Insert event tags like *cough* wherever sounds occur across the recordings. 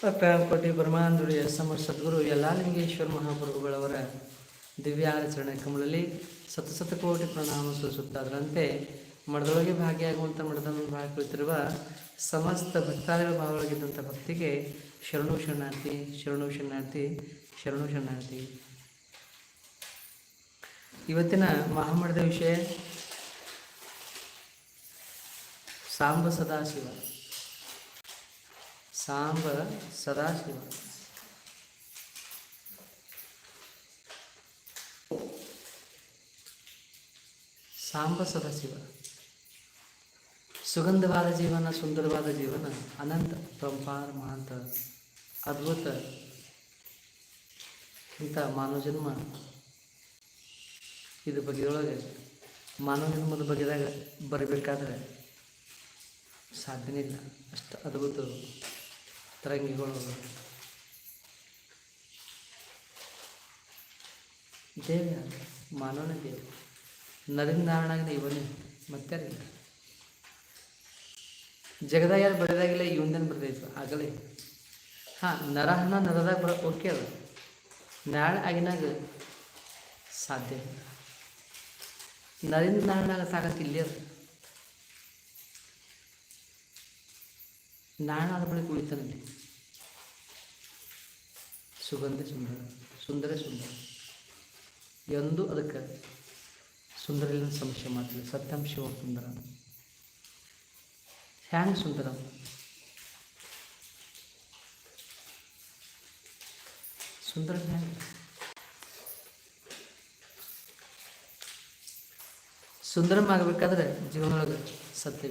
ಕೋಟಿ ಬ್ರಹ್ಮಾಂಧುಡಿಯ ಸಮರ್ ಸದ್ಗುರು ಯಲ್ಲಾಲಿಂಗೇಶ್ವರ ಮಹಾಪ್ರಭುಗಳವರ ದಿವ್ಯಾಚರಣೆ ಕಮಲಲ್ಲಿ ಸತ ಕೋಟಿ ಪ್ರಣಾಮ ಸೂಚಿಸುತ್ತಾದ್ರಂತೆ ಮಠದೊಳಗೆ ಭಾಗಿಯಾಗುವಂಥ ಮಠದ ಭಾಗ ಕುಳಿತಿರುವ ಸಮಸ್ತ ಭಕ್ತಾದಿಗಳ ಭಾವವಾಗಿದ್ದಂಥ ಭಕ್ತಿಗೆ ಶರಣು ಶರಣಾರ್ಥಿ ಶರಣು ಶರಣಾರ್ಥಿ ಶರಣು ಶರಣಾರ್ಥಿ. ಇವತ್ತಿನ ಮಹಾಮಠದ ವಿಷಯ ಸಾಂಬ ಸದಾಶಿವ. ಸಾಂಬ ಸದಾಶಿವ. ಸಾಂಬ ಸದಾಶಿವ. ಸುಗಂಧವಾದ ಜೀವನ, ಸುಂದರವಾದ ಜೀವನ, ಅನಂತ ಪಂಪಾರ ಮಹಾಂತ, ಅದ್ಭುತ, ಇಂಥ ಮಾನವ ಜನ್ಮ ಇದು ಬಗೆಯೊಳಗೆ ಮಾನವ ಜನ್ಮದ ಬಗೆದಾಗ ಬರಬೇಕಾದ್ರೆ ಸಾಧ್ಯನೇ ಇಲ್ಲ. ಅಷ್ಟು ಅದ್ಭುತ ತರಂಗಿಗಳು ದೇವ ಮಾನವನ ದೇವಿ ನರಿಂದ ನಾರಾಯಣಾಗಿನ ಇವನೇ, ಮತ್ತೆ ಜಗದಾಗ ಯಾರು ಬರೆದಾಗಿಲ್ಲ ಇವನ್ದೇನು ಬರೆದೈತು ಆಗಲೇ. ಹಾಂ, ನರಹನ ನರದಾಗ ಬರ, ಓಕೆ ಅದು ನಾಳೆ ಆಗಿನಾಗ ಸಾಧ್ಯ ನರಿಂದ ನಾರಾಯಣಾಗ ಸಾಕಂತ ಇಲ್ಲೇ ಅದು ನಾರಾಯಣ ಅದರ ಬಳಿ ಉಳಿತಾನಲ್ಲಿ ಸುಗಂಧ ಸುಂದರ ಸುಂದರ ಸುಂದರ. ಎಂದು ಅದಕ್ಕೆ ಸುಂದರ ಇಲ್ಲ ಸಂಶಯ ಮಾತಿಲ್ಲ ಸುಂದರ ಶಿವ ಸುಂದರ. ಹ್ಯಾಂಗ್ ಸುಂದರ? ಸುಂದರ ಹ್ಯಾಂಗ್? ಸುಂದರಮಾಗಬೇಕಾದ್ರೆ ಜೀವನದೊಳಗೆ ಸತ್ಯ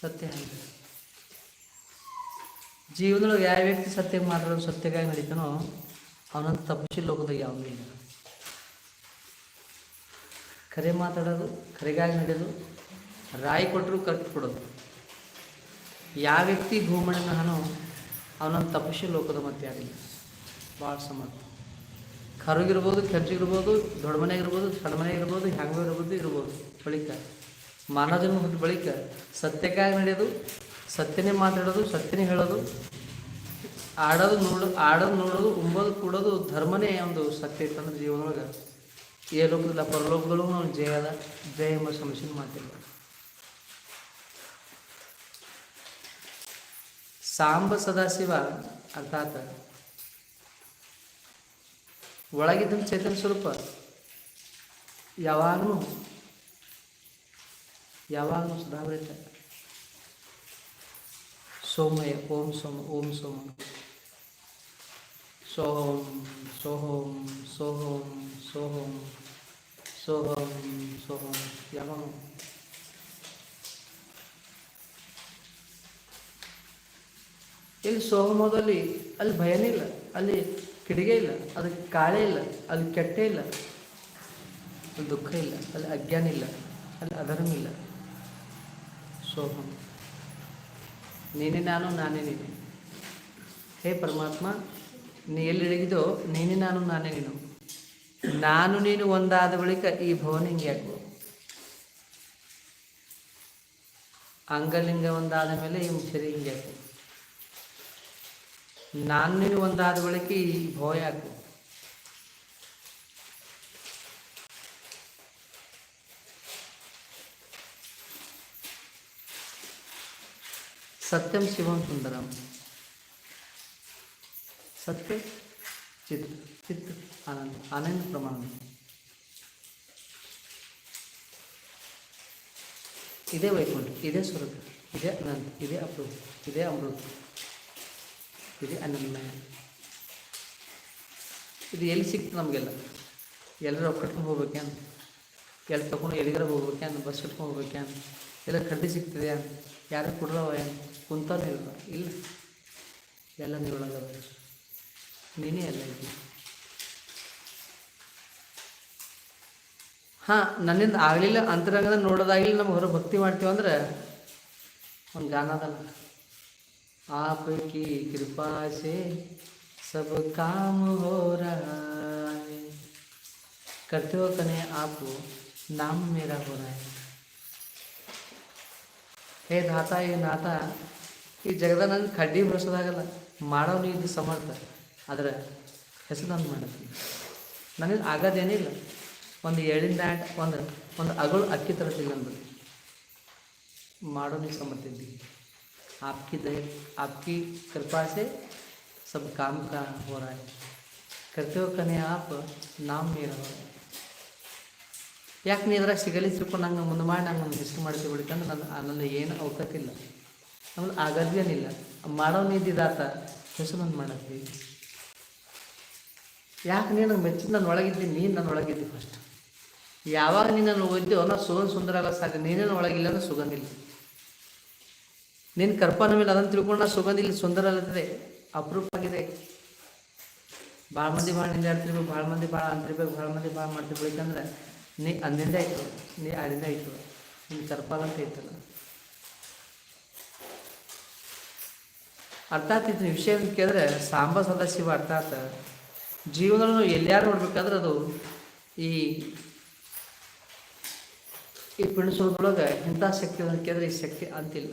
ಸತ್ಯ ಹಂಗೆ ಜೀವನದೊಳಗೆ ಯಾವ ವ್ಯಕ್ತಿ ಸತ್ಯ ಮಾತಾಡೋದು ಸತ್ಯಗಾಗಿ ನಡೀತಾನೋ ಅವನಂತ ತಪ್ಪಿಸಿ ಲೋಕದಾಗ ಯಾವುದೂ ಇಲ್ಲ. ಕರೆ ಮಾತಾಡೋದು, ಕರೆಗಾಗಿ ನಡೆಯೋದು, ರಾಯಿ ಕೊಟ್ಟರು ಕರೆಕ್ಟ್ ಕೊಡೋದು. ಯಾವ ವ್ಯಕ್ತಿ ಭೂಮಣ್ಣ ನಾನು ಅವನಂತ ತಪಸ್ಸು ಲೋಕದ ಮತ್ತೆ ಯಾರಿಲ್ಲ. ಭಾಳ ಸಮರ್ಥ ಕರುಗಿರ್ಬೋದು, ಕೆಂಚಿಗಿರ್ಬೋದು, ದೊಡ್ಡ ಮನೆಗಿರ್ಬೋದು ಸಣ್ಣ ಮನೆಗಿರ್ಬೋದು ಹೆಂಗೋ ಇರ್ಬೋದು ಇರ್ಬೋದು, ಬಳಿಕ. ಮಾನವ ಜನ್ಮ ಹುಟ್ಟ ಬಳಿಕ ಸತ್ಯಕ್ಕಾಗಿ ನಡೆಯೋದು, ಸತ್ಯನೇ ಮಾತಾಡೋದು, ಸತ್ಯನೇ ಹೇಳೋದು, ಆಡೋದು ನೋಡೋದು ಆಡೋದು ನೋಡೋದು, ಉಂಬೋದು ಕೂಡೋದು ಧರ್ಮನೇ ಒಂದು ಸತ್ಯ ಇತ್ತಂದ್ರೆ ಜೀವನದೊಳಗೆ. ಏ ಲೋಕದಲ್ಲ ಪರಲೋಕದಲ್ಲೂ ನಾವು ಜಯ ಅದ, ಜಯ ಎಂಬ ಸಮಸ್ಯೆ ಮಾತಿಲ್ಲ ಸಾಂಬ ಸದಾಶಿವ ಅರ್ಥಾತ್ ಒಳಗಿದ್ದ ಚೈತನ್ಯ ಸ್ವರೂಪ ಯಾವಾಗಲೂ ಯಾವಾಗಲೂ ಸದಾವೃತ ಸೋಮಯ ಓಂ ಸೋಮ ಓಂ ಸೋಮ. ಸೋಹಂ ಸೋಹಂ ಸೋಹಂ ಸೋಹಂ ಸೋಹಂ ಸೋಹಂ. ಯಾವಾಗ? ಇಲ್ಲಿ ಸೋಹಮದಲ್ಲಿ ಅಲ್ಲಿ ಭಯನೇ ಇಲ್ಲ. ಅಲ್ಲಿ ಕಿಡಿಗೆ ಇಲ್ಲ ಅದಕ್ಕೆ ಕಾಳೆ ಇಲ್ಲ, ಅಲ್ಲಿ ಕೆಟ್ಟೆ ಇಲ್ಲ. ಅಲ್ಲಿ ದುಃಖ ಇಲ್ಲ, ಅಲ್ಲಿ ಅಜ್ಞಾನ ಇಲ್ಲ, ಅಲ್ಲಿ ಅಧರ್ಮ ಇಲ್ಲ. ಸೋಹಂ ನೀನೇ ನಾನು ನಾನೇ ನೀನೆ ಹೇ ಪರಮಾತ್ಮ ನೀ ಎಲ್ಲಿ ಹಿಡಿಗಿದೋ ನೀನೇ ನಾನು ನಾನೇ ನೀನು ನಾನು ನೀನು ಒಂದಾದ ಬಳಿಕ ಈ ಭವನ ಹಿಂಗೆ ಯಾಕೋ ಅಂಗಲಿಂಗ ಒಂದಾದ ಮೇಲೆ ಈ ಸರಿ ಹಿಂಗೆ ಯಾಕೋ ನಾನು ನೀನು ಒಂದಾದ ಬಳಿಕ ಈ ಭವ ಯಾಕೋ ಸತ್ಯಂ ಶಿವಂ ಸುಂದರಂ. ಸತ್ಯ, ಚಿತ್ ಚಿತ್, ಆನಂದ ಆನಂದ ಪ್ರಮಾಣ. ಇದೇ ವೈಕುಂಠ, ಇದೇ ಸ್ವರೂಪ, ಇದೇ ಅನಂತ, ಇದೇ ಅಪರೂಪ, ಇದೇ ಅಮೃತ, ಇದೇ ಅನನ್ಮಯ ಇದು ಎಲ್ಲಿ ಸಿಕ್ತು ನಮಗೆಲ್ಲ? ಎಲ್ಲರೂ ಕಟ್ಕೊಂಡು ಹೋಗ್ಬೇಕೇನು? ಎಲ್ಲಿ ತಗೊಂಡು ಎಲ್ಲಿಗಾರ ಹೋಗ್ಬೇಕೇನು? ಬಸ್ ಕಟ್ಕೊಂಡು ಹೋಗ್ಬೇಕೇನು? ಎಲ್ಲ ಖರೀದಿ ಸಿಗ್ತದೆ ಯಾರು ಕೊಡ್ರವ ಏನು? ಕುಂತಾನೆ ಇಲ್ಲ ಇಲ್ಲ ಎಲ್ಲ ನೀವೊಳಗದ ನೀನೇ ಎಲ್ಲ ಇದ್ದೀನಿ ಹಾಂ ನನ್ನಿಂದ ಆಗಲಿಲ್ಲ ಅಂತರಂಗದ ನೋಡೋದಾಗಿಲ್ಲ ನಮ್ಗೆ ಹೊರ ಭಕ್ತಿ ಮಾಡ್ತೀವಿ ಅಂದ್ರೆ ಒಂದು ಗಾನ ಅದಲ್ಲ आपकी कृपा से सब काम हो रहा है करते हो कने आप नाम मेरा हो रहा है ಹೇ ದಾತ ಏ ನಾಥ ಈ ಜಗದ ನನ್ನ ಕಡ್ಡಿ ಬಳಸೋದಾಗಲ್ಲ ಮಾಡೋನು ಇದು ಸಮರ್ಥ ಆದರೆ ಹೆಸರು ನಾನು ಮಾಡತ್ತೀನಿ ನನಗೆ ಆಗೋದೇನಿಲ್ಲ ಒಂದು ಏಳಿನ ದಾಟ್ ಒಂದು ಒಂದು ಅಗಳು ಅಕ್ಕಿ ತರ್ತಿಲ್ಲ ಅಂದ್ರು ಮಾಡೋನಿಗೆ समर्थ दी आपकी दया आपकी कृपा से सब काम का हो रहा है करते हो कने आप नाम मेरा हो ಯಾಕೆ ನೀ ಇದ್ರಾಗ ಸಿಗಲಿ ತಿಳ್ಕೊಂಡು ನಂಗೆ ಮುಂದೆ ಮಾಡಿ ನಂಗೆ ನನ್ನ ಹೆಸರು ಮಾಡ್ತೀವಿ ಬಿಡ್ಕಂದ್ರೆ ನನ್ನ ನನ್ನ ಏನು ಅವಕತ್ತಿಲ್ಲ ನಮ್ಗೆ ಆಗದೇನಿಲ್ಲ ಮಾಡೋ ಹೆಸರನ್ನು ಮಾಡತ್ತಿ ಯಾಕೆ ನೀನು ಮೆಚ್ಚಿದ ನನ್ನ ಒಳಗಿದ್ದಿ, ನೀನು ನನ್ನ ಒಳಗಿದ್ದೆ ಫಸ್ಟ್ ಯಾವಾಗ ನೀನು ನನ್ನ ಒಯ್ದೆವೋ ನಾ ಸುಗಂಧ ಸುಂದರ ಆಗೋ ಸಾಕು ನೀನೇನು ಒಳಗಿಲ್ಲ ಅಂದ್ರೆ ಸುಗಂಧಿಲ್ಲ ನೀನು ಕರ್ಪನ ಮೇಲೆ ಅದನ್ನು ತಿಳ್ಕೊಂಡು ನಾ ಸುಗಂಧಿಲ್ಲ ಸುಂದರ ಅಲ್ಲದೆ ಅಪರೂಪ ಆಗಿದೆ. ಭಾಳ ಮಂದಿ ಭಾಳ ನಿಂದಾಡ್ತಿರ್ಬೇಕು ಭಾಳ ಮಂದಿ ಭಾಳ ಅಂತಿರ್ಬೇಕು ಭಾಳ ಮಂದಿ ಭಾಳ ಮಾಡ್ತಿರ್ಬೇಕಂದ್ರೆ ನೀ ಅಂದಿಂದ ಆಯ್ತು, ನೀ ಅಲ್ಲಿಂದ ಆಯ್ತು. ನಿನ್ನ ಅಂತ ಐತಲ್ಲ. ಅರ್ಥಾತ್ ಇದನ್ನ ವಿಷಯ ಕೇಳಿದ್ರೆ ಸಾಂಬ ಸದಾಶಿವ ಅರ್ಥಾತ್ ಜೀವನವನ್ನು ಎಲ್ಲಿಯಾರು ನೋಡ್ಬೇಕಾದ್ರೆ ಅದು ಈ ಈ ಪಿಣಿಸೋದ್ರೊಳಗೆ ಇಂಥ ಶಕ್ತಿ ಕೇಳಿದ್ರೆ ಈ ಶಕ್ತಿ ಅಂತಿಲ್ಲ.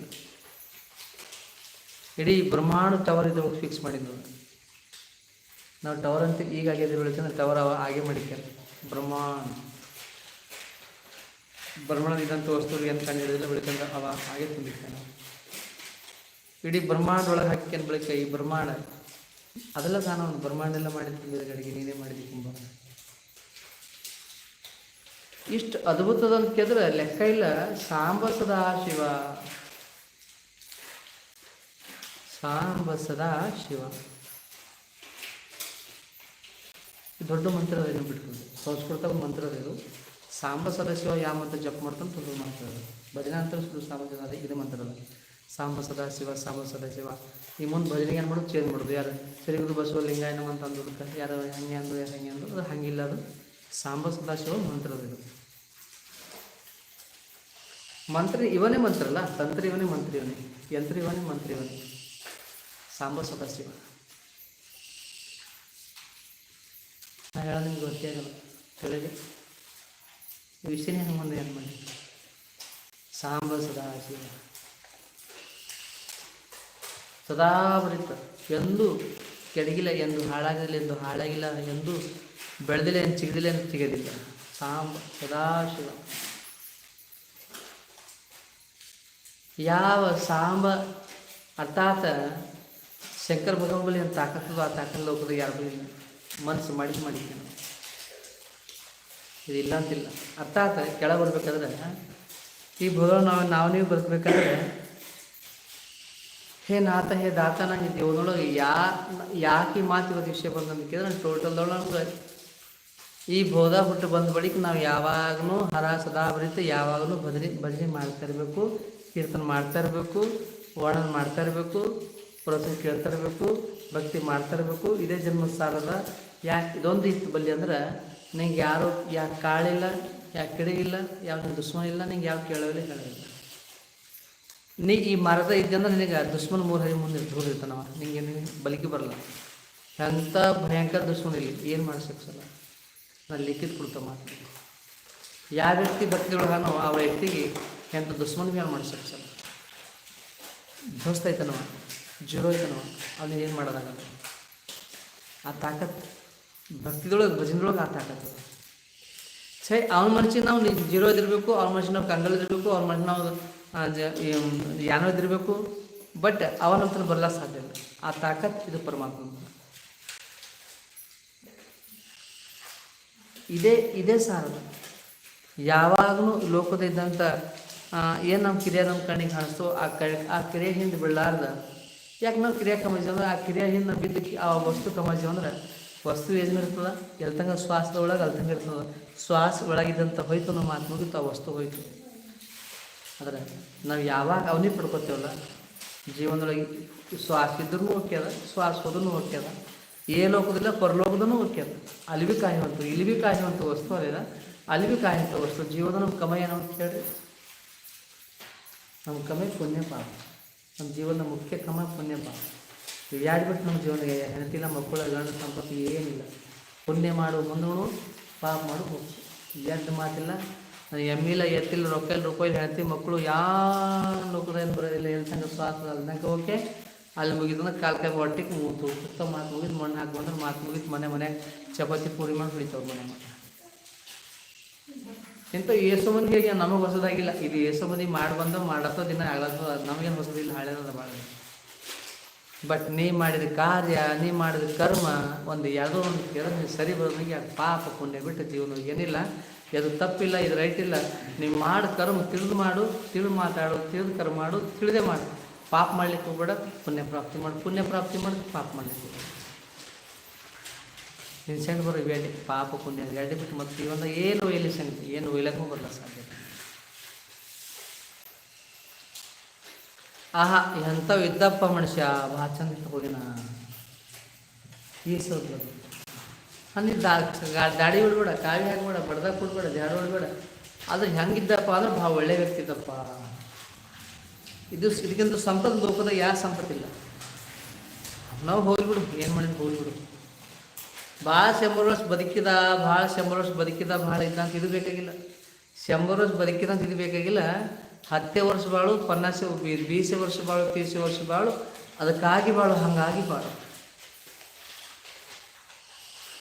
ಇಡೀ ಬ್ರಹ್ಮಾಂಡ ಟವರ್ ಇದ್ರೊಳಗೆ ಫಿಕ್ಸ್ ಮಾಡಿದ್ದು. ನಾವು ಟವರ್ ಅಂತ ಈಗ ಬೆಳಿತಂದ್ರೆ ಟವರ್ ಅವ ಹಾಗೆ ಮಾಡಿಕ ಬ್ರಹ್ಮಾಂಡ. ಬ್ರಹ್ಮಾಂಡ ಇದ್ದಂಥ ವಸ್ತುಗಳಿಗೆ ಅಂತ ಕಂಡು ಹಿಡಿದಿಲ್ಲ ಬೆಳಿತಂದ್ರೆ ಅವ ಹಾಗೆ ನಾವು ಇಡೀ ಬ್ರಹ್ಮಾಂಡ ಒಳಗೆ ಹಾಕ್ಯನ್ ಬಳಿಕ ಈ ಬ್ರಹ್ಮಾಂಡ, ಅದೆಲ್ಲ ನಾನು ಒಂದು ಬ್ರಹ್ಮಾಂಡ ಎಲ್ಲ ಮಾಡಿದ್ದು ತುಂಬಿದ ಕಡೆಗೆ ನೀನೇ ಮಾಡಿದಿ ಕುಂಭ ಇಷ್ಟು ಅದ್ಭುತದಂತ ಕೇಳಿದ್ರೆ ಲೆಕ್ಕ ಇಲ್ಲ. ಸಾಂಬ ಸದಾ ಶಿವ. ಸಾಂಬ ಸದಾ ಶಿವ ದೊಡ್ಡ ಮಂತ್ರ ಏನು ಬಿಟ್ಕೊಂಡು ಸಂಸ್ಕೃತ ಮಂತ್ರ ಇದು ಸಾಂಬ ಸದಾ ಶಿವ ಯಾವ ಮಂತ್ರ ಜಪ ಮಾಡ್ತಾನೆ ತುಂಬ ಮಂತ್ರ. ಅದು ಭಜನಾಂತರ ಸುಡು ಸಾಂಬ ಇದು ಮಂತ್ರ ಸಾಂಬ ಸದಾಶಿವ ಸಾಂಬ ಸದಾಶಿವ ಈ ಮುಂದೆ ಭಜನೆಗೆ ಏನು ಮಾಡೋದು? ಚೇಂಜ್ ಮಾಡೋದು. ಯಾರು ಸರಿಗುರು ಬಸವ ಲಿಂಗಾಯನ ಅಂತ ಅಂದೋದಕ್ಕೆ ಯಾರು ಹಂಗೆ ಅಂದ್ರು, ಯಾರು ಹಂಗೆ ಅಂದ್ರು, ಅದು ಹಂಗಿಲ್ಲ ಅದು. ಸಾಂಬ ಸದಾಶಿವ ಮಂತ್ರ ಅದು ಇದು. ಮಂತ್ರ ಇವನೇ ಮಂತ್ರ ಅಲ್ಲ? ತಂತ್ರ ಇವನೇ, ಮಂತ್ರ ಇವನೇ. ಯಂತ್ರ ಇವನೇ, ಮಂತ್ರ ಇವನೇ. ಸಾಂಬ ಸದಾಶಿವ ನಾ ಹೇಳೋದು ನಿಮ್ಗೆ ಗೊತ್ತೇ ಆಗಲ್ಲ ಈ ವಿಷಯನೇ ಹಂಗೆ ಮುಂದೆ ಏನು ಮಾಡಿ? ಸಾಂಬ ಸದಾಶಿವ ಸದಾ ಬರೀತ ಎಂದು ಕೆಡಗಿಲ್ಲ, ಎಂದು ಹಾಳಾಗಿಲ್ಲ ಎಂದು ಹಾಳಾಗಿಲ್ಲ, ಎಂದು ಬೆಳೆದಿಲ್ಲ, ಎಂದು ಚಿಗದಿಲ್ಲ, ಎಂದು ಸಿಗದಿಲ್ಲ ಸಾಂಬ ಸದಾಶಿವ. ಯಾವ ಸಾಂಬ ಅರ್ಥಾತ್ ಶಂಕರ ಭಗವಂಬಲಿ ಅಂತ ತಾಕತ್ತದೋ ಆ ತಾಕತ್ ಲೋಕದ ಯಾರಿಗೂ ಇಲ್ಲ. ಮನಸ್ಸು ಮಾಡಿ ಮಾಡಿದ್ದಾನೆ ಇದಿಲ್ಲ ಅಂತಿಲ್ಲ. ಅರ್ಥಾತ್ ಕೆಳಗೆ ಬರ್ಬೇಕಾದ್ರೆ ಈ ಭಗವಾನ್ ನಾವು ನಾವು ನೀವು ಬದುಕಬೇಕಾದ್ರೆ ಹೇ ನಾತ, ಹೇ ದಾತ ದೇವನೊಳಗೆ ಯಾ, ಯಾಕೆ ಮಾತು ಇವತ್ತು ವಿಷಯ ಬಂದಂತ ಕೇಳಿದ್ರೆ ಟೋಟಲ್ದೊಳಗೆ ಈ ಬೋಧ ಹುಟ್ಟು ಬಂದ ಬಳಿಕ ನಾವು ಯಾವಾಗಲೂ ಹರ, ಸದಾ ಬರೀತ ಯಾವಾಗಲೂ ಭಜನೆ ಭಜನೆ ಮಾಡ್ತಾ ಇರಬೇಕು, ಕೀರ್ತನ ಮಾಡ್ತಾ ಇರಬೇಕು, ವರ್ಣನ ಮಾಡ್ತಾ ಇರಬೇಕು ಪ್ರವಚನ ಕೇಳ್ತಾ ಇರಬೇಕು, ಭಕ್ತಿ ಮಾಡ್ತಾ ಇರಬೇಕು, ಇದೇ ಜನ್ಮ ಸಾರದ ಯಾಕೆ ಇದೊಂದು ಇತ್ತು ಬಲ್ಲಿ ಅಂದ್ರೆ, ನಿಂಗೆ ಯಾರು ಯಾಕೆ ಕಾಳಿಲ್ಲ ಯಾಕೆ ಕಿಡಿಗಿಲ್ಲ ಯಾವ ದುಶ್ಮನ ಇಲ್ಲ, ನಿಂಗೆ ಯಾವ ಕೇಳೋಲ್ಲ ಹೇಳೋಲ್ಲ ನೀ ಈ ಮರದ ಇದ್ದಂದ್ರೆ ನಿನಗೆ ದುಶ್ಮನ್ ಮೂರು ಹರಿ ಮುಂದೆ ದೂರ ಇರ್ತಾನವ. ನಿಂಗೆ ಬಲಿಕೆ ಬರಲ್ಲ. ಎಂಥ ಭಯಂಕರ ದುಶ್ಮನ್ ಇಲ್ಲಿ. ಏನು ಸಲ? ನಾನು ಲಿಖಿತ್ ಕೊಡ್ತಾ ಮಾತು ಯಾವ ವ್ಯಕ್ತಿ ಭಕ್ತಿಗಳಾನೋ ಆ ವ್ಯಕ್ತಿಗೆ ಎಂಥ ದುಶ್ಮನ್ ಮೇಲೆ ಸಲ? ಧ್ವಸ್ತ ಐತನವ, ಜೀರೋ ಐತನವ, ಅವನಿಗೆ ಏನು ಮಾಡೋದಾಗ ಆ ತಾಕತ್ ಭಕ್ತಿದೊಳಗೆ, ಭಜನದೊಳಗೆ ಆ ತಾಕತ್. ಸರಿ ಅವ್ನ ಮನುಷ್ಯ ನಾವು ಜೀರೋ ಇದಿರಬೇಕು ಅವ್ನ ಮನುಷ್ಯ ನಾವು ಕಂಗಲ್ ಇರಬೇಕು ಅವ್ನ ಮನುಷ್ಯ ನಾವು ಯಾನೋ ಇದಿರಬೇಕು ಬಟ್ ಅವನಂತರ ಬರಲ ಸಾಧ್ಯ ಇಲ್ಲ. ಆ ತಾಕತ್ ಇದು ಪರಮಾತ್ಮ ಇದೇ ಇದೇ ಸಾರದ. ಯಾವಾಗಲೂ ಲೋಕದ ಇದ್ದಂಥ ಏನು ನಮ್ಮ ಕಿರಿಯ ನಮ್ಮ ಕಣ್ಣಿಗೆ ಕಾಣಿಸ್ತೋ, ಆ ಕ ಆ ಕಿರಿಯ ಹಿಂದೆ ಬೀಳಲಾರ್ದ. ಯಾಕೆ ನಾವು ಕಿರಿಯ ಕಮಾಜಿ ಅಂದ್ರೆ, ಆ ಕಿರಿಯ ಹಿಂದೆ ಬಿದ್ದು ಆ ವಸ್ತು ಕಮಾಜಿ ಅಂದ್ರೆ, ವಸ್ತು ಏನಿರ್ತದ ಎಲ್ತಂಗ ಶ್ವಾಸದ ಒಳಗೆ ಅಲ್ತಂಗ ಇರ್ತದ. ಶ್ವಾಸ ಒಳಗಿದ್ದಂಥ ಹೋಯ್ತು ನಮ್ಮ ಮಾತು ಮುಗಿತು, ಆ ವಸ್ತು ಹೋಯ್ತು. ಆದರೆ ನಾವು ಯಾವಾಗ ಅವನಿ ಪಡ್ಕೋತೇವಲ್ಲ? ಜೀವನದೊಳಗೆ ಶ್ವಾಸ ಇದ್ರೂ ಓಕೆ ಅದ, ಶ್ವಾಸ ಹೋದ್ರೂ ಓಕೆ ಅದ, ಏ ಲೋಕದಿಲ್ಲ ಪರಲೋಕದೂ ಓಕೆ ಅದ. ಅಲ್ಲಿ ಭೀ ಕಾಯುವಂಥ ಇಲ್ಲಿ ಭೀ ಕಾಯುವಂಥ ವಸ್ತು ಅಲ್ಲ ಅಲ್ಲಿ ಭೀ ಕಾಯುವಂಥ ವಸ್ತು. ಜೀವನ ನಮ್ಮ ಕಮ ಏನು ಅಂತ ಹೇಳ್ರಿ. ನಮ್ಮ ಕಮೆ ಪುಣ್ಯ ಪಾಪ. ನಮ್ಮ ಜೀವನದ ಮುಖ್ಯ ಕ್ರಮ ಪುಣ್ಯ ಪಾಪ. ಇವು ಯಾರು ಬಿಟ್ಟು ನಮ್ಮ ಜೀವನಿಗೆ ಹೆಂಡತಿಲ್ಲ ಮಕ್ಕಳ, ಗಂಡ, ಸಂಪತ್ತಿ ಏನಿಲ್ಲ. ಪುಣ್ಯ ಮಾಡು ಮುಂದೋಣು ಪಾಪ ಮಾಡು ಹೋಗು ಎದ್ದು ಮಾತಿಲ್ಲ. ಎಮ್ಮೆ ಇಲ್ಲ ಎತ್ತಿಲ್ಲ, ರೊಕ್ಕ ಇಲ್ಲ ರೂಪಾಯಿ ಹೇಳ್ತಿ ಮಕ್ಕಳು ಲೋಕದ ಏನು ಬರೋದಿಲ್ಲ ಹೇಳ್ತಂಗೆ ಸ್ವಾಸ ಓಕೆ, ಅಲ್ಲಿ ಮುಗಿದ್ರೆ ಕಾಲ್ ಕೈ ಹೊಟ್ಟಿಗೆ ಮೂತು ಸುತ್ತ ಮಾತು ಮುಗಿದು ಮಣ್ಣು ಹಾಕ್ಬಂದ್ರೆ ಮಾತು ಮುಗಿದು ಮನೆ ಮನೆ ಚಪಾತಿ ಪೂರಿ ಮಾಡಿ ಹೊಡಿತಾವ್ರ ಮನೆ ಮನೆ ಇಂಥ ಏಸು ಮಂದಿ ಹೇಗೆ ನಮಗೆ ಹೊಸದಾಗಿಲ್ಲ. ಇದು ಏಸು ಮಂದಿ ಮಾಡಿ ಬಂದು ಮಾಡತ್ತೋ ದಿನ ಆಗತ್ತೋ ನಮಗೇನು ಹೊಸದಿಲ್ಲ ಹಳೆದ ಭಾಳ ಬಟ್ ನೀ ಮಾಡಿದ ಕಾರ್ಯ, ನೀ ಮಾಡಿದ ಕರ್ಮ, ಒಂದು ಯಾವುದೋ ಒಂದು ಕೆಲ ಸರಿ ಬರೋದಂಗೆ ಪಾಪ ಪುಣ್ಯ ಬಿಟ್ಟು ಜೀವನ ಏನಿಲ್ಲ. ಅದು ತಪ್ಪಿಲ್ಲ, ಇದು ರೈಟ್ ಇಲ್ಲ ನೀವು ಮಾಡು ಕರ್ಮ ತಿಳಿದು ಮಾಡು, ತಿಳಿದು ಮಾತಾಡು, ತಿಳಿದು ಕರ್ಮ ಮಾಡು, ತಿಳಿದೇ ಮಾಡು. ಪಾಪ ಮಾಡ್ಲಿಕ್ಕೆ ಹೋಗ್ಬೇಡ ಪುಣ್ಯ ಪ್ರಾಪ್ತಿ ಮಾಡು. ಪುಣ್ಯ ಪ್ರಾಪ್ತಿ ಮಾಡಿ, ಪಾಪ ಮಾಡಲಿಕ್ಕೆ ನಿನ್ನ ಸಣ್ಣ ಬರೋ ಬೇಡಿ ಪಾಪ ಪುಣ್ಯ ಎರಡು ಬಿಟ್ಟು ಮತ್ತೆ ಇವಾಗ ಏನು ಒಯ್ಯಲಿ ಸಂಗತಿ ಏನು ಒಯ್ಲಕ್ಕೂ ಬರಲ್ಲ ಸಾಧ್ಯ ಆಹಾ, ಎಂಥವು ಇದ್ದಪ್ಪ ಮನುಷ್ಯ. ಭಾಳ ಚಂದ ಹೋಗಿನ ಈಸೋದು ಅಲ್ಲಿ ದಾಡಿ ಹೊಡ್ಬೇಡ ಕಾವಿ ಹಾಕ್ಬೇಡ ಬಡ್ದಾಗ ಕೊಡ್ಬೇಡ ದೇಹ ಹೊಡ್ಬೇಡ ಅದು ಹೆಂಗಿದ್ದಪ್ಪ ಅಂದ್ರೆ ಭಾಳ ಒಳ್ಳೆ ವ್ಯಕ್ತಿ ಇದ್ದಪ್ಪ ಇದು ಇದಕ್ಕಿಂತ ಸಂಪದ ಲೋಕದಾಗ ಯಾವ ಸಂಪತ್ತಿಲ್ಲ ನಾವು ಹೋಗ್ಬಿಡು, ಏನು ಮಾಡಿದ್ರು ಹೋಗ್ಬಿಡು. ಭಾಳ ಶಂಬರ್ ವರ್ಷ ಬದುಕಿದ, ಭಾಳ ಶಂಬರ್ ವರ್ಷ ಬದುಕಿದ, ಭಾಳ ಇದ್ದಂತ ಇದು ಬೇಕಾಗಿಲ್ಲ. ಶಂಬರ್ ವರ್ಷ ಬದುಕಿದಂತ ಇದು ಬೇಕಾಗಿಲ್ಲ. ಹತ್ತೇ ವರ್ಷ ಬಾಳು, ಪನ್ನಾಸೆ ಬೀಸೆ ವರ್ಷ ಬಾಳು, ತೀಸೆ ವರ್ಷ ಬಾಳು, ಅದಕ್ಕಾಗಿ ಬಾಳು, ಹಂಗಾಗಿ ಬಾಳು.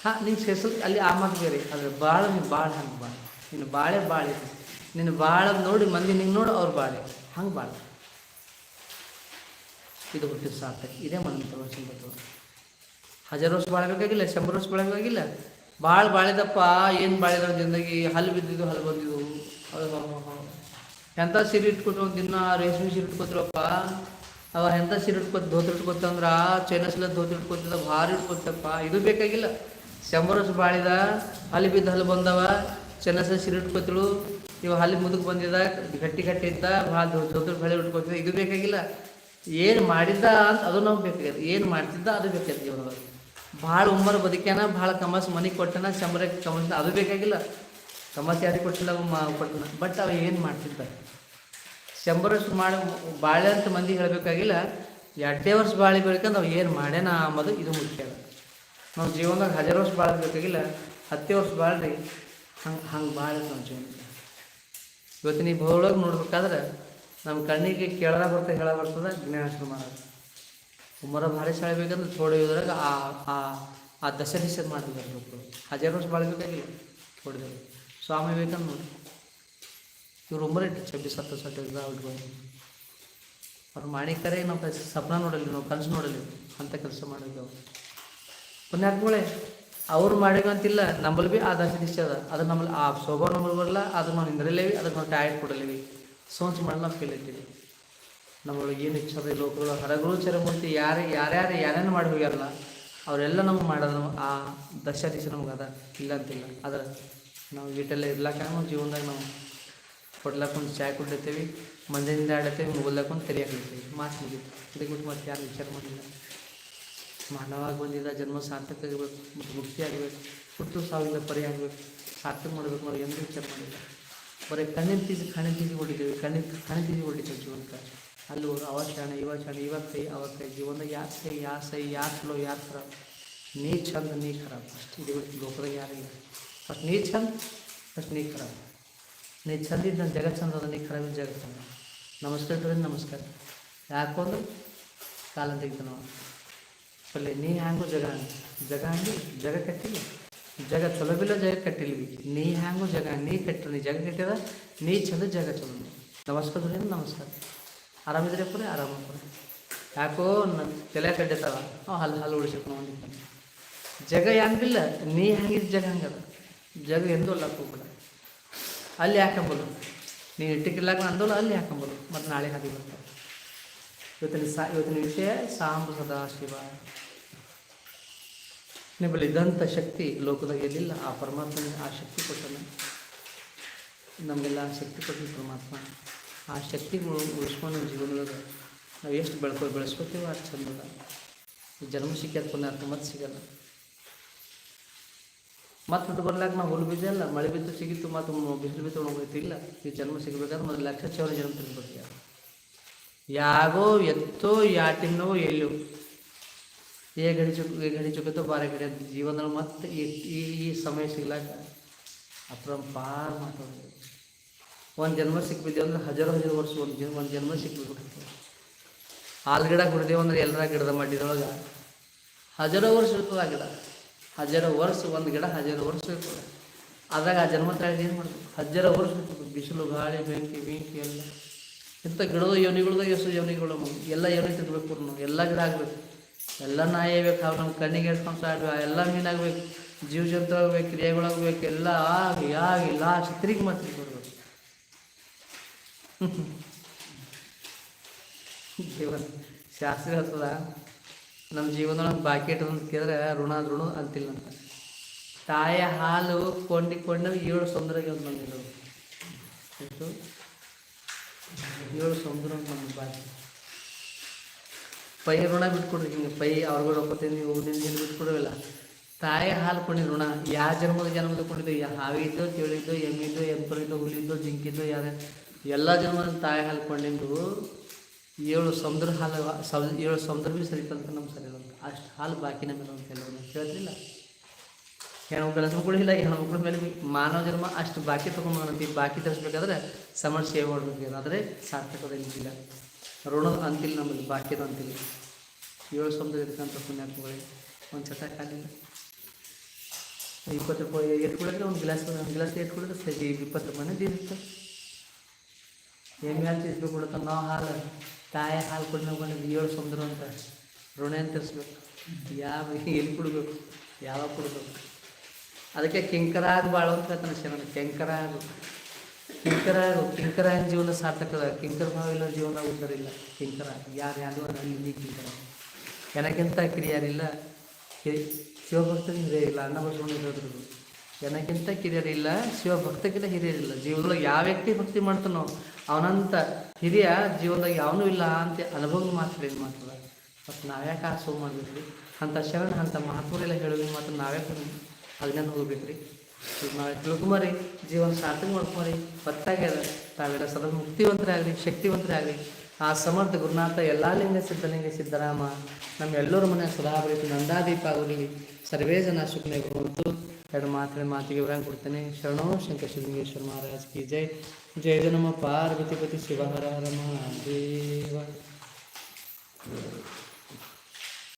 ಹಾಂ ನಿನ್ನ ಹೆಸರು ಅಲ್ಲಿ ಆ ಮಾತು ಬೇರೆ. ಆದರೆ ಭಾಳ ನೀನು ಭಾಳ ಹಂಗೆ ಭಾಳ ನೀನು ಬಾಳೆ ಬಾಳೆ. ನಿನ್ನ ಭಾಳ ನೋಡಿ ಮಂದಿ ನಿಂಗೆ ನೋಡು ಅವ್ರು ಬಾಳೆ. ಹಂಗೆ ಭಾಳ ಇದು ಹುಟ್ಟಿದ ಸಾರ್ಥಕ. ಇದೇ ಮನ ತೋರಿಸಿದ್ದು ಹಜಾರು ವರ್ಷ ಬಾಳಬೇಕಾಗಿಲ್ಲ ಶಂಬರ್ ವರ್ಷ ಬಾಳಬೇಕಾಗಿಲ್ಲ ಭಾಳ ಬಾಳಿದಪ್ಪ, ಏನು ಬಾಳಿದ ಜಿಂದಗಿ ಹಲ್ಲು ಬಿದ್ದಿದ್ದು ಹಲ್ಲು ಬಂದಿದ್ದು. ಎಂಥ ಸೀರೆ ಇಟ್ಕೊಟ್ಟು ದಿನ, ರೇಷ್ಮೆ ಸೀರೆ ಇಟ್ಕೊತಿರಪ್ಪ ಅವ ಎಂಥ ಸೀರೆ ಇಟ್ಕೊತ ಧೋತ್ರ ಇಟ್ಕೊತಂದ್ರ ಚೈನಸ್ಲ ಧೋತ್ರ ಇಟ್ಕೊತಿದ್ದ, ಭಾರಿ ಇಟ್ಕೊತಪ್ಪ. ಇದು ಬೇಕಾಗಿಲ್ಲ. ಶಂಬರ್ ಬಾಳಿದ ಅಲ್ಲಿ ಬಿದ್ದು ಹಲ್ಲು ಬಂದವ, ಚೆನ್ನಸ ಸಿರಿಟ್ಕೋತಿಳು ಇವ ಹಲ್ಲಿ ಮುದುಕ್ ಬಂದಿದ, ಗಟ್ಟಿ ಗಟ್ಟಿ ಇದ್ದ, ಭಾಳ ಧೋತ್ರ ಬೆಳೆ ಉಟ್ಕೋತಿದ್ದ ಇದು ಬೇಕಾಗಿಲ್ಲ. ಏನು ಮಾಡಿದ್ದ ಅಂತ ಅದು ನಮ್ಗೆ ಬೇಕಾಗಿದೆ ಏನು ಮಾಡ್ತಿದ್ದ ಅದು ಬೇಕಾಗಿದೆ ಜೀವನದಲ್ಲಿ ಭಾಳ ಉಮ್ಮರ ಬದುಕ್ಯಾನ, ಭಾಳ ಕಮಸ್ ಮನೆಗೆ ಕೊಟ್ಟನ ಶಂಬರಕ್ಕೆ ಕಮಸ್ ಅದು ಬೇಕಾಗಿಲ್ಲ. ಕಮಸ್ ಯಾರಿಗೆ ಕೊಟ್ಟಿಲ್ಲ ಕೊಟ್ಟನ ಬಟ್ ಅವ ಏನು ಮಾಡ್ತಿದ್ದ? ಶಂಬರ್ ವರ್ಷ ಮಾಡಿ ಬಾಳೆ ಅಂತ ಮಂದಿ ಹೇಳಬೇಕಾಗಿಲ್ಲ ಎರಡೇ ವರ್ಷ ಬಾಳೆ ಬೆಳ್ಕೊಂಡು ಅವ ಏನು ಮಾಡ್ಯಾನ ಅಂಬೋದು ಇದು ಮುಖ್ಯ. ನಾವು ಜೀವನದಾಗ ಹಜಾರು ವರ್ಷ ಬಾಳಬೇಕಾಗಿಲ್ಲ ಹತ್ತೇ ವರ್ಷ ಬಾಳ್ರಿ, ಹಂಗೆ ಹಂಗೆ ಬಾಳ ನಮ್ಮ ಜೀವನ ಇವತ್ತಿನ ಈ ಭೂಳೊಳಗೆ ನೋಡ್ಬೇಕಾದ್ರೆ ನಮ್ಮ ಕಣ್ಣಿಗೆ ಕೇಳದ ಬರ್ತಾ, ಹೇಳ ಬರ್ತದೆ ಜ್ಞಾನಾಶ್ರಮ ಮಾಡೋದು ಉಮರ ಭಾರಿ ಸಾಳ್ಬೇಕಂದ್ರೆ ಥೋಡಿದ್ರಾಗ ಆ ಆ ಆ ದಶ ದಿಶೆ ಮಾಡ್ತಿದ್ದಾರೆ ಮಕ್ಕಳು ಹಜಾರು ವರ್ಷ ಬಾಳ್ಬೇಕಾಗಿಲ್ಲ ಥೋಡಿದಾಗ ಸ್ವಾಮಿ ಬೇಕಂದ್ರೆ ನೋಡಿ. ಇವ್ರು ಉಮರ ಇಟ್ಟು ಛಬ್ಬೀಸ್ ಹತ್ತು ಸಟ್ಟ ಇಟ್ಕೊಂಡು ಅವ್ರು ಮಾಡಿಕರೆ ನಾವು ಸಪ್ನ ನೋಡಲಿ ನಾವು ಕನಸು ನೋಡಲಿ ಅಂತ ಕೆಲಸ ಮಾಡಿದ್ವಿ ಅವ್ರು ಪುಣ್ಯಾತ್ಮಗಳೇ ಅವ್ರು ಮಾಡಿದಂತಿಲ್ಲ ನಮ್ಮಲ್ಲಿ ಭೀ ಆ ದಶ ನಿಶ್ಚಯ ಅದ. ಅದು ನಮ್ಮಲ್ಲಿ ಆ ಸ್ವಭಾವ ನಮ್ಮಲ್ಲಿ ಬರಲ್ಲ, ಅದು ನಾವು ನಿಂದ್ರಲೇವಿ ಅದಕ್ಕೆ ನಾವು ಟಯರ್ಡ್ ಕೊಡಲೇವಿ. ಸೋಂಚು ಮಾಡಲ್ಲ ನಾವು ಫೀಲ್ ಐತೀವಿ ನಮ್ಮೊಳಗೆ ಏನು ಇಚ್ಛದ ಲೋಕಗಳು ಹರಗಳು ಚರಮೂರ್ತಿ ಯಾರು, ಯಾರ್ಯಾರು ಯಾರೇನು ಮಾಡಿ ಹೋಗ್ಯಾರಲ್ಲ, ಅವರೆಲ್ಲ ನಮ್ಗೆ ಮಾಡೋದು ಆ ದಶ ದಿಶ ನಮ್ಗೆ ಅದ, ಇಲ್ಲ ಅಂತಿಲ್ಲ. ಆದ್ರೆ ನಾವು ಗಿಟ್ಟೆಲ್ಲ ಇರ್ಲಾಕ ನಾವು ಜೀವನದಾಗ ನಾವು ಕೊಡ್ಲಾಕೊಂಡು ಚಾಯ್ ಕುಡಿತೀವಿ ಮಂದಿಯಿಂದ ಆಡತ್ತೇವೆ ಮುಗಿದ್ಲಾಕೊಂಡು ತೆರೆ ಹಾಕ್ಲಿರ್ತೀವಿ ಮಾತು ಮುಗಿತು. ಇದಕ್ಕೆ ಬಿಟ್ಟು ಮತ್ತೆ ಯಾರು ವಿಚಾರ ಮಾಡಿಲ್ಲ. ಮಾನವಾಗಿ ಬಂದಿದ್ದ ಜನ್ಮ ಸಾರ್ಥಕ ಆಗಬೇಕು, ಮುಕ್ತಿ ಆಗಬೇಕು, ಹುಟ್ಟು ಪರಿ ಆಗಬೇಕು, ಸಾರ್ಥಕ ಮಾಡಬೇಕು ನಾವು ಎಂದೂ ವಿಚಾರ ಮಾಡಿಲ್ಲ. ಬರೀ ಕಣ್ಣಿನ ತೀಸಿ ಕಣ್ಣಿನ ತೀಸಿ ಹೊಡಿತೀವಿ ಕಣ್ಣಿನ ಕಣ್ಣಿನ ತೀಸಿ ಹೊಡಿತೀವಿ ಜೀವನಕ್ಕೆ. ಅಲ್ಲಿ ಹೋಗಿ ಅವ ಶಾಣ ಇವ ಶಾಣ ಇವ ಕೈ, ಅವ ಕೈ ಜೀವನದಾಗ ಯಾರ ಸೈ ಯಾರು ಸೈ ಯಾಕೆ ಚಲೋ ಯಾಕೆ ಖರಾಬ್ ನೀ ಚಂದ, ನೀ ಖರಾಬ್. ಫಸ್ಟ್ ಇದು ಲೋಕದಾಗ ಯಾರಿಲ್ಲ ಫಸ್ಟ್ ನೀ ಚಂದ ಫಸ್ಟ್ ನೀ ಖರಾಬ್. ನೀ ಚಂದಿದ್ದ ನನ್ನ ಜಗತ್ತು ಚಂದ ಅದ, ನೀ ಖರಾಬ್ ಇದ್ದ ಜಗತ್ತು ನಮಸ್ಕಾರ. ನಮಸ್ಕಾರ ಯಾಕೊಂದು ಅಂದ್ರೆ ಕಾಲ ನಾವು. ಪಲ್ಲೆ ನೀ ಹ್ಯಾಂಗೋ ಜಗ ಜಗ ಹಂಗೆ ಜಗ ಕಟ್ಟಿಲ್ಲ ಜಗ ಚಲೋ ಬಿಲ್ಲ ಜಗ ಕಟ್ಟಿಲ್ವಿ. ನೀ ಹ್ಯಾಂಗೋ ಜಗ, ನೀ ಕಟ್ಟಿ ನೀ ಜಗ ಕಟ್ಟಿದ, ನೀ ಚಂದ ಜಗ ಚಲೋ. ನಮಸ್ಕಾರ ನಮಸ್ಕಾರ. ಆರಾಮಿದ್ರೆ ಪುರಿ, ಆರಾಮ ಪುರಿ. ಯಾಕೋ ತಲೆ ಕಡ್ಡಿತಾವ ಅವ್ ಹಲ್ಲು ಹಲ್ಲು ಉಳಿಸಿಕೊಂಡು ಬಂದಿದ್ದಾನೆ ಜಗ ಹೆಂಗಿಲ್ಲ ನೀ ಹ್ಯಾಂಗಿದ್ ಜಗ ಹಂಗದ ಜಗ ಎಂದೂ ಅಲ್ಲ ಕೂಡ. ಅಲ್ಲಿ ಯಾಕಂಬೋದು? ನೀನು ಇಟ್ಟಿಕ್ಕಿಲ್ಲಾಕ ಅಂದೋಲ್ಲ ಅಲ್ಲಿ ಯಾಕಂಬೋದು? ಮತ್ತು ನಾಳೆ ಹಾಕಿ ಬರ್ತಾವೆ. ಇವತ್ತಿನ ಸಾ, ಇವತ್ತಿನ ವಿಷಯ ಸಾಂಬ ಸದಾಶಿವ. ನಿಮ್ಮಲ್ಲಿ ಇದ್ದಂಥ ಶಕ್ತಿ ಲೋಕದಾಗ ಎಲ್ಲಿಲ್ಲ, ಆ ಪರಮಾತ್ಮನಿಗೆ ಆ ಶಕ್ತಿ ಕೊಟ್ಟನ. ನಮಗೆಲ್ಲ ಆ ಶಕ್ತಿ ಕೊಟ್ಟಿನ ಪರಮಾತ್ಮ. ಆ ಶಕ್ತಿ ಉಳಿಸ್ಕೊಂಡು ಜೀವನದಾಗ ನಾವು ಎಷ್ಟು ಬೆಳ್ಕೊ, ಬೆಳೆಸ್ಕೊತೀವೋ ಅಷ್ಟು ಚಂದದ. ಈ ಜನ್ಮ ಸಿಕ್ಕ್ಯಾದ ಪುಣ್ಯಾರ್ಥ ಮತ್ತೆ ಸಿಗಲ್ಲ. ಮತ್ತೆ ಬಿಟ್ಟು ಬರ್ಲಾಕ ನಾವು ಹುಲ್ಲು ಬಿದ್ದಲ್ಲ, ಮಳೆ ಬಿದ್ದು ಸಿಗಿತ್ತು ಮತ್ತು ಬಿಸಿಲು ಬಿದ್ದು ಹೋಗ್ತಿಲ್ಲ ಈ ಜನ್ಮ ಸಿಗಬೇಕಾದ್ರೆ ಮೊದಲು ಲಕ್ಷ ಚೌರ ಜನ್ಮ ತಿರ್ಬೇಕು ಯಾಗೋ ಎತ್ತೋ ಯಾಟಿನೋ ಎಲ್ಲೋ ಏ ಗಡಿ ಚುಕ್ ಏ ಗಡಿ ಚುಕ್ಕತ್ತೋ ಬಾರೆ ಗಡಿ ಅಂತ ಜೀವನದಲ್ಲಿ ಮತ್ತೆ ಈ ಈ ಸಮಯ ಸಿಗ್ಲಾಕ ಅಪರಂಪಾರ ಮಾತಾಡೋದು ಒಂದು ಜನ್ಮ ಸಿಕ್ಬಿದ್ದೆ ಅಂದ್ರೆ ಹಜಾರು ಹಜಾರು ವರ್ಷ ಒಂದು ಜನ್ಮ ಒಂದು ಜನ್ಮ ಸಿಕ್ಬಿಡ್ಬೇಕು ಹಾಲು ಗಿಡ ಕುಡಿದೇವು ಅಂದ್ರೆ ಎಲ್ಲರ ಗಿಡದ ಮಡ್ಡಿದೊಳಗೆ ಹಜಾರೋ ವರ್ಷ ಇರ್ತದೆ ಆ ಗಿಡ. ಹಜಾರು ವರ್ಷ, ಒಂದು ಗಿಡ ಹಜಾರು ವರ್ಷ ಇರ್ತದೆ. ಅದಾಗ ಆ ಜನ್ಮ ತಾಳಿದ ಏನು ಮಾಡ್ಬೇಕು? ಹಜಾರು ವರ್ಷ ಇರ್ತದೆ. ಬಿಸಿಲು, ಗಾಳಿ, ಬೆಂಕಿ ಬೆಂಕಿ ಎಲ್ಲ. ಇಂಥ ಗಿಡದ ಯೋನಿಗಳದಾಗ ಎಷ್ಟು ಯೋನಿಗಳು ಎಲ್ಲ ಯೋನಿ ತಿನ್ಬೇಕು ಎಲ್ಲ ಗಿಡ ಆಗ್ಬೇಕು. ಎಲ್ಲ ನಾಯಿ ಬೇಕು ಅವು ನಮ್ಮ ಕಣ್ಣಿಗೆ ಹಿಡ್ಕೊಂಡು ಸಾಡ್ಬೇಕು ಎಲ್ಲ ಮೀನಾಗ್ಬೇಕು ಜೀವ ಜಂತು ಆಗ್ಬೇಕು ಕ್ರಿಯೆಗಳಾಗ್ಬೇಕು ಎಲ್ಲ ಆಗಿ ಆಗಿ ಲಾಸ್ಟ್ ತಿರುಗಿ ಮತ್ತೆ ಬರ್ಬೇಕು ಜೀವನ ಶಾಸ್ತ್ರ ಹೇಳ್ತದ ನಮ್ಮ ಜೀವನದೊಳಗೆ ಬಾಕಿ ಇಟ್ಟದಂತ ಕೇಳಿದ್ರೆ ಋಣ ಋಣ ಅಂತಿಲ್ಲ ಅಂತ. ತಾಯಿಯ ಹಾಲು ಕೊಂಡಿ ಕೊಂಡು ಏಳು ಸಮುದ್ರಗೆ ಒಂದು ಬಂದಿರೋದು ಏಳು ಸಮುದ್ರ ನಮ್ಮ ಬಾಕಿ. ಪೈ ಋಣ ಬಿಟ್ಕೊಡ್ರಿ ಹಿಂಗೆ ಪೈ ಅವ್ರಿಗೂ ಒಪ್ಪತ್ತೀನಿ ನೀವು ಏನು ಬಿಟ್ಕೊಡೋಲ್ಲ ತಾಯಿ ಹಾಲು ಕೊಂಡಿ ಋಣ, ಯಾವ ಜನ್ಮದ ಜನ್ಮದ ಕೊಂಡಿದ್ದು? ಯಾ ಹಾವಿದ್ದು, ಕೇಳಿದ್ದು, ಎಮ್ಮಿದ್ದು ಎಂಪರಿದ್ದು ಹುಲಿದ್ದು, ಜಿಂಕಿದ್ದು, ಯಾರ. ಎಲ್ಲ ಜನ್ಮದ ತಾಯಿ ಹಾಲು ಕೊಂಡಿದ್ದು ಏಳು ಸಮುದ್ರ ಹಾಲು ಏಳು ಸಮುದ್ರ ಭೀ ಸರಿತಂತ ನಮ್ಮ ಸರಿ ಅಂತ ಅಷ್ಟು ಹಾಲು ಬಾಕಿ ನಮಗೆ ಅಂತ ಹೇಳೋದು ಕೇಳ್ತಿಲ್ಲ. ಗಂಡಸ್ರು ಕೂಡ ಇಲ್ಲ ಹೆಣ್ಮಕ್ಳ ಮೇಲೆ ಮಾನವ ಜನ್ಮ ಅಷ್ಟು ಬಾಕಿ ತೊಗೊಂಡು ಬಾಕಿ ತರಿಸ್ಬೇಕಾದ್ರೆ ಸಮಾಜ ಸೇವೆ ಮಾಡ್ಬೇಕು. ಆದರೆ ಸಾರ್ಥಕದ ಇಲ್ಲ ಋಣ ಅಂತಿಲ್ಲ ನಮಗೆ ಬಾಕಿದ ಅಂತಿಲ್ಲ ಏಳು ಸಮುದ್ರ ಇರ್ತಕ್ಕಂಥ ಪುಣ್ಯಾತ್ಮಗಳೇ ಒಂದು ಚಟ ಕಾಲಿಲ್ಲ ಇಪ್ಪತ್ತು ರೂಪಾಯಿ ಎಷ್ಟು ಕುಡಿದ್ರೆ ಒಂದು ಗ್ಲಾಸ್ ಒಂದು ಗ್ಲಾಸ್ ಎಷ್ಟು ಸರಿ ಇಪ್ಪತ್ತು ರೂಪಾಯಿನೇ ದೀರುತ್ತೆ ಎಮ್ಮೆ ಹಾಲು ತಿರ್ಸ್ಬೇಕು ಕೊಡುತ್ತ ನಾವು ಹಾಲು, ತಾಯಿ ಹಾಲು ಕೊಟ್ಟು ನಾವು ಬಂದಿದ್ದು ಏಳು ಸಮುದ್ರ ಅಂತ ಋಣ ಅಂತ ತರಿಸ್ಬೇಕು ಯಾವ *laughs* ಎಲ್ಲಿ ಕುಡಬೇಕು? ಯಾವಾಗ ಕೊಡಬೇಕು? ಅದಕ್ಕೆ ಕೆಂಕರ ಬಾಳು ಅಂತ ಹೇಳ್ತಾನೆ ಶರಣ ಕೆಂಕರ ಆಗು ಕಿಂಕರ ಕಿಂಕರಾಯನ ಕಿಂಕರ ಜೀವನ ಸಾರ್ಥಕದ? ಕಿಂಕರ ಭಾವ ಇಲ್ಲ ಜೀವನ ಉತ್ತರಿಲ್ಲ ಕಿಂಕರ. ಯಾರು ಯಾರು ಇಲ್ಲಿ ಕಿಂಕರ. ನನಗಿಂತ ಕಿರಿಯರಿಲ್ಲ. ಶಿವಭಕ್ತನಿಂದ ಇಲ್ಲ ಅನ್ನ ಬಸವಣ್ಣ ಹೇಳಿದ್ರು. ಕಿರಿಯರಿಲ್ಲ, ಶಿವಭಕ್ತಕ್ಕಿಂತ ಹಿರಿಯರಿಲ್ಲ. ಜೀವನದೊಳಗೆ ಯಾವ ವ್ಯಕ್ತಿ ಭಕ್ತಿ ಮಾಡ್ತಾನೋ ಅವನಂತ ಹಿರಿಯ ಜೀವನದಾಗ ಯಾವನೂ ಇಲ್ಲ ಅಂತ ಅನುಭವ ಮಾತ್ರ ಏನು ಮಾಡ್ತದ ಮತ್ತು ನಾವ್ಯಾಕೆ ಆಸು ಮಾಡಬೇಕ್ರಿ ಅಂಥ ಶರಣ ಅಂಥ ಮಹಾತ್ಮರೆಲ್ಲ ಹೇಳೋದು ಮಾತ್ರ ನಾವ್ಯಾಕೆ ಅದನ್ನ ಹೋಗ್ಬೇಕ್ರಿ ನಾವು ತಿಳ್ಕೊಂಬರಿ ಜೀವನ ಸಾರ್ಥಕ ಮಾಡ್ಕೊಂಬರಿ ಗೊತ್ತಾಗ್ಯದ ತಾವೆಲ್ಲ ಸದಾ ಮುಕ್ತಿವಂತರಾಗಲಿ ಶಕ್ತಿವಂತರಾಗಲಿ ಆ ಸಮರ್ಥ ಗುರುನಾಥ ಎಲ್ಲ ಲಿಂಗ ಸಿದ್ಧಲಿಂಗ ಸಿದ್ಧರಾಮ, ನಮ್ಮ ಎಲ್ಲರ ಮನೆ ಸದಾ ಬರೀತು ನಂದಾದೀಪ ಆಗಲಿ. ಸರ್ವೇ ಜನ ಸುಖನೆ ಬರುವಂತು ಎರಡು ಮಾತಿನ ಮಾತಿಗೆ ವಿವರ ಕೊಡ್ತೇನೆ. ಶರಣೋ ಶಂಕರ ಶಿವಲಿಂಗೇಶ್ವರ ಮಹಾರಾಜ್ ಕಿ ಜೈ. ಜಯ ನಮ್ಮ ಪಾರ್ವತಿಪತಿ ಶಿವಹರ ಹರ ಮಹಾದೇವ.